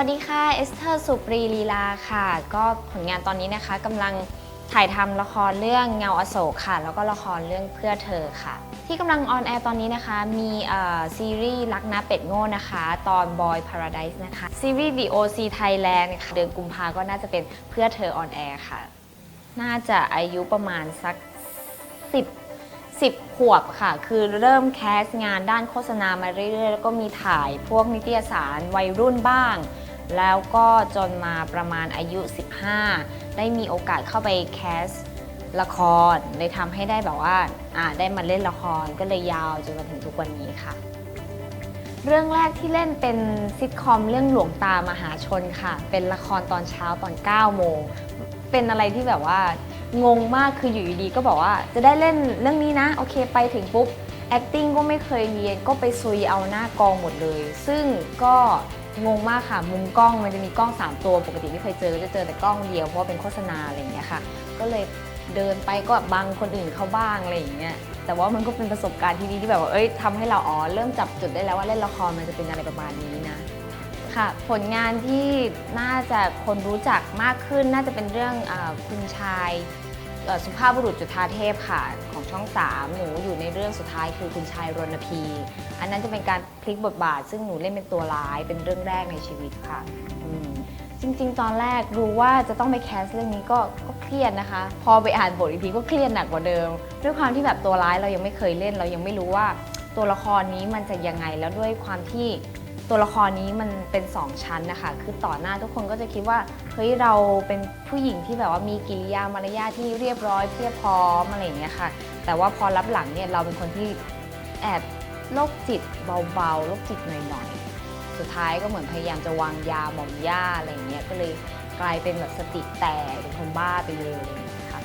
วัสดีค่ะ เอสเธอร์สุปรีลีลาค่ะ ก็ผลงานตอนนี้นะคะกำลังถ่ายทำละครเรื่องเงาอโศกค่ะ แล้วก็ละครเรื่องเพื่อเธอค่ะ ที่กำลังออนแอร์ตอนนี้นะคะ มีเอ่อซีรีส์รักนะเป็ดโง่นะคะ ตอน Boy Paradise นะคะ ซีรีส์ DOC Thailand ค่ะเดือนกุมภาก็น่าจะเป็นเพื่อเธอออนแอร์ค่ะ น่าจะอายุประมาณสัก 10 10 ขวบค่ะ คือเริ่มแคสงานด้านโฆษณามาเรื่อยๆ แล้วก็มีถ่ายพวกนิตยสารวัยรุ่นบ้าง แล้วก็จนมาประมาณอายุ 15 ได้มีโอกาสเข้าไปแคสละครเลยทำให้ได้แบบว่าอ่าได้มาเล่นละครก็เลยยาวจนมาถึงทุกวันนี้ค่ะ เรื่องแรกที่เล่นเป็นซิทคอมเรื่องหลวงตามหาชนค่ะ เป็นละครตอนเช้าตอน 9 โมง เป็นอะไรที่แบบว่างงมากคืออยู่ดีๆก็บอกว่าจะได้เล่นเรื่องนี้นะ โอเคไปถึงปุ๊บ acting ก็ไม่เคยเรียนก็ไปซุยเอาหน้ากองหมดเลย ซึ่งก็ งงมากค่ะ มุมกล้องมันจะมีกล้อง 3 ตัวปกติไม่เคยเจอจะเจอแต่กล้องเดียวเพราะเป็นโฆษณาอะไรอย่างเงี้ยค่ะ ก็เลยเดินไปก็บังคนอื่นเขาบ้างอะไรอย่างเงี้ยแต่ว่ามันก็เป็นประสบการณ์ที่ดีที่แบบว่าเอ้ยทำให้เราอ๋อเริ่มจับจุดได้แล้วว่าเล่นละครมันจะเป็นอะไรประมาณนี้นะค่ะผลงานที่น่าจะคนรู้จักมากขึ้นน่าจะเป็นเรื่องอคุณชายสุภาพบุรุษจุฑาเทพค่ะ ช่อง 3 หนูอยู่ในเรื่องสุดท้ายคือคุณชายรณพี อันนั้นจะเป็นการพลิกบทบาท ซึ่งหนูเล่นเป็นตัวร้ายเป็นเรื่องแรกในชีวิตค่ะอืมจริง ๆ ตอนแรกรู้ว่าจะต้องไปแคสเรื่องนี้ก็ก็เครียดนะคะ พอไปอ่านบทอีกทีก็เครียดหนักกว่าเดิม ด้วยความที่แบบตัวร้ายเรายังไม่เคยเล่น เรายังไม่รู้ว่าตัวละครนี้มันจะยังไงแล้วด้วยความที่ ตัวละครนี้มันเป็น 2 ชั้นนะคะ คือต่อหน้าทุกคนก็จะคิดว่า เฮ้ย เราเป็นผู้หญิงที่แบบว่ามีกิริยามารยาทที่เรียบร้อยเพียบพร้อมอะไรอย่างเงี้ยค่ะ แต่ว่าพอรับหลังเนี่ยเราเป็นคนที่แอบโรคจิตเบาๆโรคจิตหน่อยๆ สุดท้ายก็เหมือนพยายามจะวางยาหม่อมยาอะไรอย่างเงี้ย ก็เลยกลายเป็นแบบสติแตกเป็นคนบ้าไปเลยอะไรอย่างเงี้ยค่ะ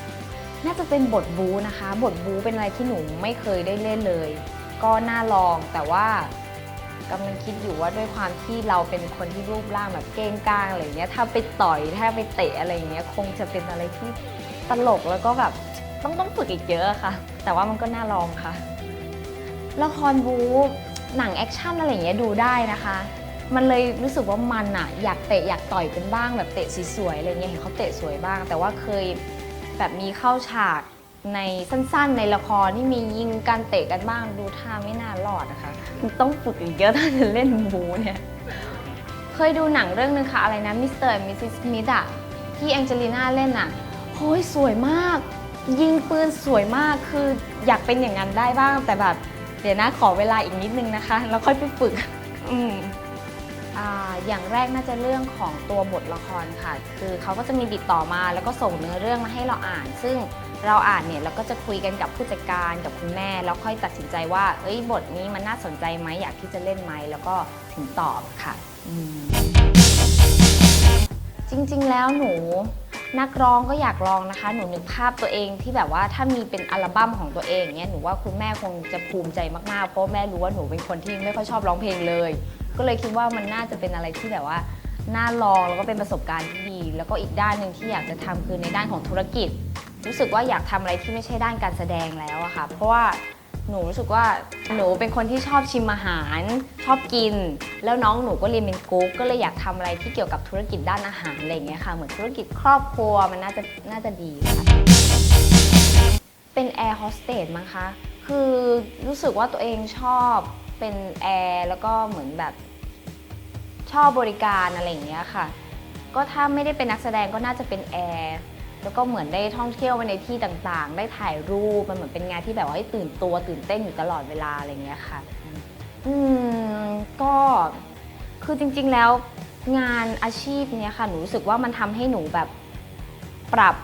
น่าจะเป็นบทบูนะคะ บทบูเป็นอะไรที่หนูไม่เคยได้เล่นเลย ก็น่าลองแต่ว่า กำลังคิดอยู่ว่าด้วยความที่เราเป็นคนที่รูปร่างแบบเก้งก้างอะไรเงี้ยถ้าไปต่อยถ้าไปเตะอะไรเงี้ยคงจะเป็นอะไรที่ตลกแล้วก็แบบต้องต้องฝึกอีกเยอะค่ะ แต่ว่ามันก็น่าลองค่ะละครบู๊หนังแอคชั่นอะไรอย่างเงี้ยดูได้นะคะ มันเลยรู้สึกว่ามันอะอยากเตะอยากต่อยกันบ้างแบบเตะสวยๆอะไรเงี้ยเห็นเขาเตะสวยบ้าง แต่ว่าเคยแบบมีเข้าฉาก ในสั้นๆ ในละครที่มียิงการเตะกันบ้างดูท่าไม่น่ารอดนะคะต้องฝึกอีกเยอะถ้าจะเล่นบูเนี่ย เคยดูหนังเรื่องนึงค่ะอะไรนะมิสเตอร์มิสซิสมิธอะที่แองเจลิน่าเล่นอะโอ้ยสวยมาก ยิงปืนสวยมากคืออยากเป็นอย่างนั้นได้บ้าง แต่แบบเดี๋ยวนะขอเวลาอีกนิดนึงนะคะ แล้วค่อยไปฝึกอืมอ่าอย่างแรกน่าจะเรื่องของตัวบทละครค่ะ คือเขาก็จะมีติดต่อมาแล้วก็ส่งเนื้อเรื่องมาให้เราอ่าน ซึ่ง เราอ่านเนี่ยเราก็จะคุยกันกับผู้จัดการกับคุณแม่ แล้วค่อยตัดสินใจว่าเอ้ยบทนี้มันน่าสนใจไหมอยากที่จะเล่นไหมแล้วก็ถึงตอบค่ะอืมจริงๆแล้วหนูนักร้องก็อยากลองนะคะ หนูนึกภาพตัวเองที่แบบว่าถ้ามีเป็นอัลบั้มของตัวเองเนี่ยหนูว่าคุณแม่คงจะภูมิใจมากๆ เพราะแม่รู้ว่าหนูเป็นคนที่ไม่ค่อยชอบร้องเพลงเลย ก็เลยคิดว่ามันน่าจะเป็นอะไรที่แบบว่าน่าลองแล้วก็เป็นประสบการณ์ที่ดี แล้วก็อีกด้านหนึ่งที่อยากจะทำคือในด้านของธุรกิจ รู้สึกว่าอยากทำอะไรที่ไม่ใช่ด้านการแสดงแล้วอะค่ะ เพราะว่าหนูรู้สึกว่าหนูเป็นคนที่ชอบชิมอาหาร ชอบกิน แล้วน้องหนูก็เรียนเป็นกุ๊กก็เลยอยากทำอะไรที่เกี่ยวกับธุรกิจด้านอาหารอะไรอย่างเงี้ยค่ะ เหมือนธุรกิจครอบครัวมันน่าจะน่าจะดีค่ะเป็นแอร์โฮสเตสมั้งคะ คือรู้สึกว่าตัวเองชอบเป็นแอร์แล้วก็เหมือนแบบชอบบริการอะไรอย่างเงี้ยค่ะ ก็ถ้าไม่ได้เป็นนักแสดงก็น่าจะเป็นแอร์ แล้วก็เหมือนได้ท่องเที่ยวไปในที่ต่างๆ ได้ถ่ายรูป มันเหมือนเป็นงานที่แบบว่าให้ตื่นตัวตื่นเต้นอยู่ตลอดเวลาอะไรเงี้ยค่ะ อืมก็คือจริง ๆแล้วงานอาชีพเนี้ยค่ะหนูรู้สึกว่ามันทำให้หนูแบบปรับ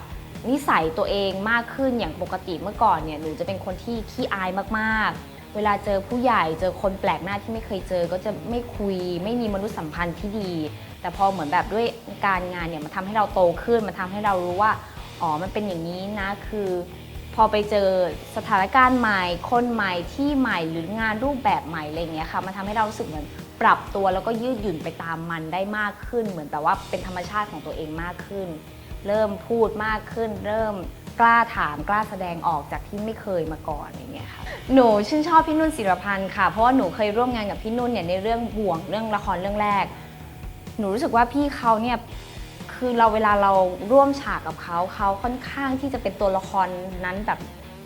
นิสัยตัวเองมากขึ้นอย่างปกติเมื่อก่อนเนี่ยหนูจะเป็นคนที่ขี้อายมากๆ เวลาเจอผู้ใหญ่เจอคนแปลกหน้าที่ไม่เคยเจอ ก็จะไม่คุย ไม่มีมนุษยสัมพันธ์ที่ดี แต่พอเหมือนแบบด้วยการงานเนี่ยมันทำให้เราโตขึ้น มันทำให้เรารู้ว่า อ๋อ มันเป็นอย่างนี้นะ คือ พอไปเจอสถานการณ์ใหม่ คนใหม่ที่ใหม่หรืองานรูปแบบใหม่อะไรอย่างเงี้ยค่ะ มันทำให้เรารู้สึกเหมือนปรับตัวแล้วก็ยืดหยุ่นไปตามมันได้มากขึ้น เหมือนแบบว่าเป็นธรรมชาติของตัวเองมากขึ้น เริ่มพูดมากขึ้น เริ่มกล้าถามกล้าแสดงออกจากที่ไม่เคยมาก่อนอย่างเงี้ยค่ะ หนูชื่นชอบพี่นุ่นศิรพันธ์ค่ะ เพราะว่าหนูเคยร่วมงานกับพี่นุ่นเนี่ยในเรื่องบ่วงเรื่องละครเรื่องแรก หนูรู้สึกว่าพี่เขาเนี่ยคือเราเวลาเราร่วมฉากกับเขาเขาค่อนข้างที่จะเป็นตัวละครนั้นแบบ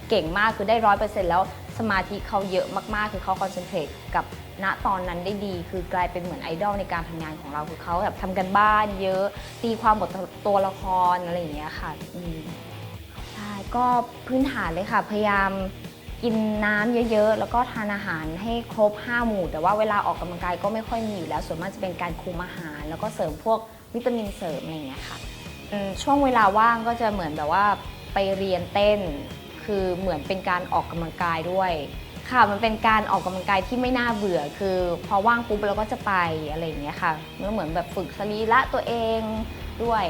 เก่งมากคือได้ร้อยเปอร์เซ็นต์แล้วสมาธิเขาเยอะมากๆ คือเขาคอนเซนเทรตกับณตอนนั้นได้ดี คือกลายเป็นเหมือนไอดอลในการทำงานของเราคือเขาแบบทำกันบ้านเยอะตีความบทตัวละครอะไรอย่างเงี้ยค่ะใช่ก็พื้นฐานเลยค่ะพยายาม กินน้ำเยอะ ๆ แล้วก็ทานอาหารให้ครบ 5 หมู่ แต่ว่าเวลาออกกำลังกายก็ไม่ค่อยมีอยู่แล้ว ส่วนมากจะเป็นการคุมอาหาร แล้วก็เสริมพวกวิตามินเสริมอะไรอย่างเงี้ยค่ะช่วงเวลาว่างก็จะเหมือนแบบว่าไปเรียนเต้น คือเหมือนเป็นการออกกำลังกายด้วยค่ะมันเป็นการออกกำลังกายที่ไม่น่าเบื่อ คือพอว่างปุ๊บเราก็จะไปอะไรอย่างเงี้ยค่ะมันก็เหมือนแบบฝึกสรีระตัวเองด้วย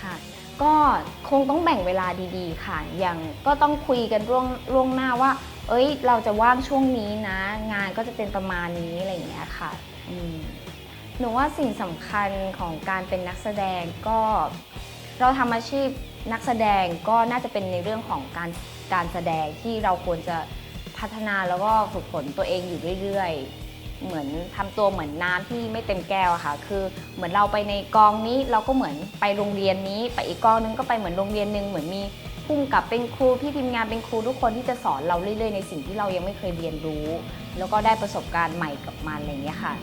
ค่ะ ก็คงต้องแบ่งเวลาดีๆ ค่ะ อย่างก็ต้องคุยกันล่วงล่วงหน้าว่า เอ้ย เราจะว่างช่วงนี้นะ งานก็จะเป็นประมาณนี้อะไรอย่างเงี้ยค่ะอืมหนูว่าสิ่งสำคัญของการเป็นนักแสดงก็ เราทำอาชีพนักแสดงก็น่าจะเป็นในเรื่องของการการแสดงที่เราควรจะพัฒนาแล้วก็ฝึกฝนตัวเองอยู่เรื่อยๆ เหมือนทำตัวเหมือนน้าที่ไม่เต็มแก้วค่ะ คือเหมือนเราไปในกองนี้เราก็เหมือนไปโรงเรียนนี้ ไปอีกกองนึงก็ไปเหมือนโรงเรียนนึงเหมือนมีพุ่มกับเป็นครูพี่ทีมงานเป็นครูทุกคนที่จะสอนเราเรื่อยๆในสิ่งที่เรายังไม่เคยเรียนรู้ แล้วก็ได้ประสบการณ์ใหม่กับมันอะไรอย่างเงี้ยค่ะ